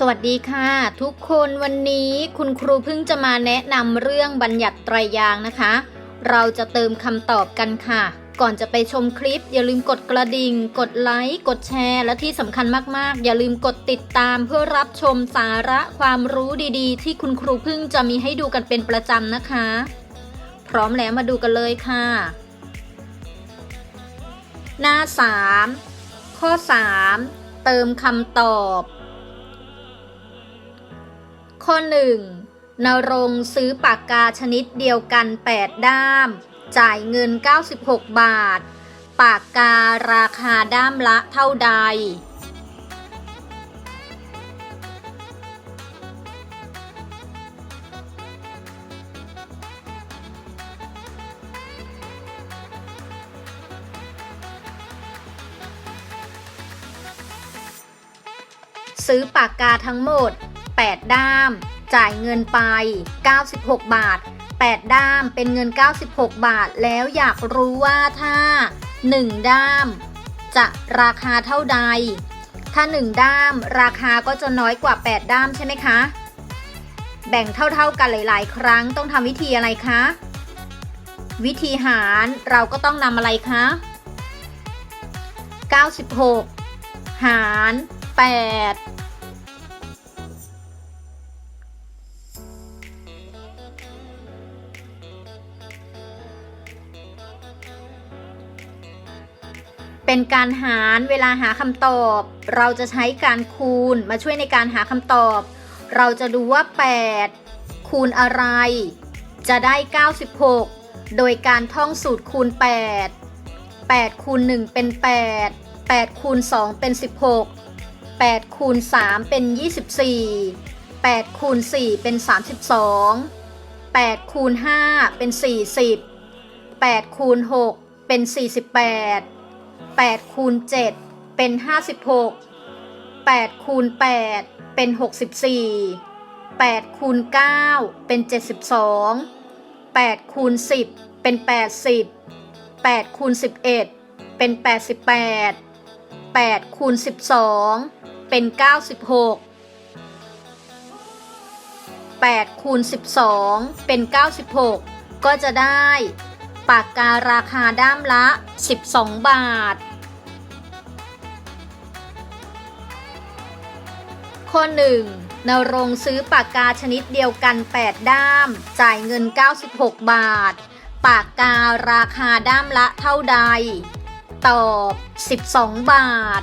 สวัสดีค่ะ ทุกคนวันนี้คุณครูเพิ่งจะมาแนะนำเรื่องบัญญัติไตรยางนะคะ เราจะเติมคำตอบกันค่ะ ก่อนจะไปชมคลิป อย่าลืมกดกระดิ่ง กดไลค์ กดแชร์ และที่สำคัญมากๆ อย่าลืมกดติดตามเพื่อรับชมสาระความรู้ดีๆ ที่คุณครูเพิ่งจะมีให้ดูกันเป็นประจำนะคะ พร้อมแล้วมาดูกันเลยค่ะ หน้า 3 ข้อ 3 เติมคำตอบ ข้อ 1. นรงซื้อปากกาชนิดเดียวกัน 8 ด้าม จ่ายเงิน 96 บาท ปากการาคาด้ามละเท่าใด ซื้อปากกาทั้งหมด 8 ด้าม จ่ายเงินไป 96 บาท 8 ด้ามเป็นเงิน 96 บาท แล้วอยากรู้ว่าถ้า 1 ด้าม จะราคาเท่าใด ถ้า 1 ด้ามราคาก็จะน้อยกว่า 8 ด้ามใช่ไหมคะ แบ่งเท่าๆกันหลาย ๆ ครั้งต้องทำวิธีอะไรคะ วิธีหารเราก็ต้องนำอะไรคะ 96 หาร 8 เป็นการหารเวลาหาคำตอบ เราจะใช้การคูณมาช่วยในการหาคำตอบ เราจะดูว่า 8 คูณอะไร จะได้ 96 โดยการท่องสูตรคูณ 8 8คูณ1เป็น 8 8คูณ2เป็น 16 8คูณ3เป็น 24 8คูณ4เป็น 32 8คูณ5เป็น 40 8คูณ6เป็น 48 8คูณ7เป็น 56 8คูณ8เป็น 64 8คูณ9เป็น 72 8คูณ10 เป็น 80 8คูณ11 เป็น 88 8คูณ12 เป็น 96 8คูณ12 เป็น 96 ก็จะได้ ปากการาคาด้ามละ 12 บาท ข้อ 1. นรงซื้อปากกาชนิดเดียวกัน 8 ด้าม จ่ายเงิน 96 บาท ปากการาคาด้ามละเท่าใด ตอบ 12 บาท